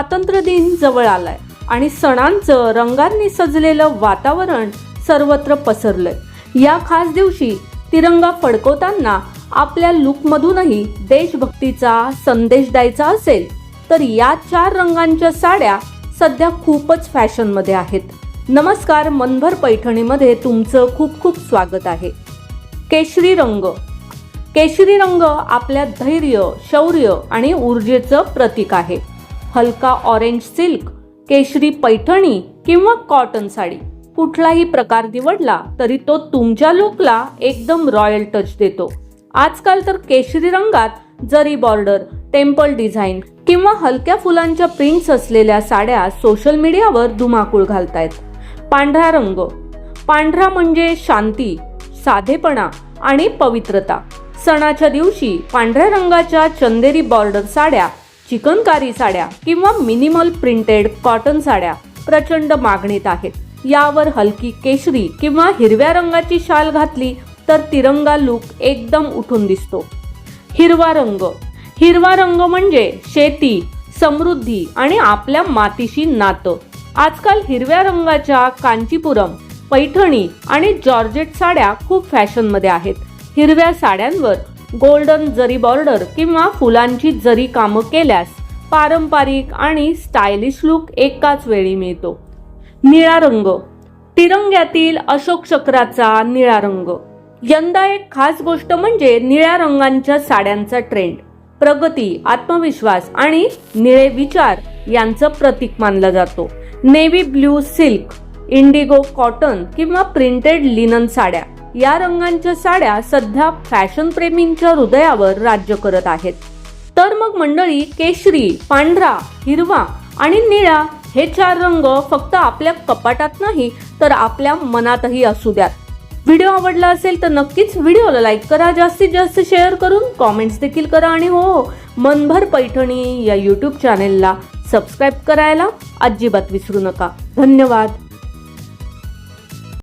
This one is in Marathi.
स्वातंत्र्य दिन जवळ आलाय आणि सणांचं रंगांनी सजलेलं वातावरण सर्वत्र पसरलंय. या खास दिवशी तिरंगा फडकवताना आपल्या लुकमधूनही देशभक्तीचा संदेश द्यायचा असेल तर या चार रंगांच्या साड्या सध्या खूपच फॅशनमध्ये आहेत. नमस्कार मनभर पैठणीमध्ये तुमचं खूप खूप स्वागत आहे. केशरी रंग. केशरी रंग आपल्या धैर्य शौर्य आणि ऊर्जेचं प्रतीक आहे. हलका ऑरेंज सिल्क केशरी पैठणी किंवा कॉटन साडी. कुठलाही प्रकार निवडला तरी तो तुमच्या लुकला एकदम रॉयल टच देतो. आजकाल तर केशरी रंगात जरी बॉर्डर टेम्पल डिझाईन किंवा हलक्या फुलांच्या प्रिंट्स असलेल्या साड्या सोशल मीडियावर धुमाकूळ घालतायत. पांढरा रंग. पांढरा म्हणजे शांती साधेपणा आणि पवित्रता. सणाच्या दिवशी पांढऱ्या रंगाच्या चंदेरी बॉर्डर साड्या चिकनकारी साड्या किंवा मिनिमल प्रिंटेड कॉटन साड्या प्रचंड मागणीत आहेत. यावर हलकी केशरी किंवा हिरव्या रंगाची शाल घातली तर तिरंगा लुक एकदम उठून दिसतो. हिरवा रंग. हिरवा रंग म्हणजे शेती समृद्धी आणि आपल्या मातीशी नातं. आजकाल हिरव्या रंगाच्या कांचीपुरम पैठणी आणि जॉर्जेट साड्या खूप फॅशनमध्ये आहेत. हिरव्या साड्यांवर गोल्डन जरी बॉर्डर किंवा फुलांची जरी कामं केल्यास पारंपरिक आणि स्टायलिश लुक एकाच वेळी मिळतो. निळा रंग. तिरंग्यातील अशोक चक्राचा निळा रंग. यंदा एक खास गोष्ट म्हणजे निळ्या रंगांच्या साड्यांचा ट्रेंड प्रगती आत्मविश्वास आणि निळे विचार यांचं प्रतीक मानला जातो. Navy blue silk indigo cotton किंवा प्रिंटेड लिनन साड्या. या रंगांच्या साड्या सध्या फॅशन प्रेमींच्या हृदयावर राज्य करत आहेत. तर मग मंडळी केशरी पांढरा हिरवा आणि निळा हे चार रंग फक्त आपल्या कपाटात नाही तर आपल्या मनातही असू द्यात. व्हिडिओ आवडला असेल तर नक्कीच व्हिडिओला लाईक करा जास्तीत जास्त शेअर करून कॉमेंट्स देखील करा आणि हो मनभर पैठणी या यूट्यूब चॅनेलला सबस्क्राईब करायला अजिबात विसरू नका. धन्यवाद.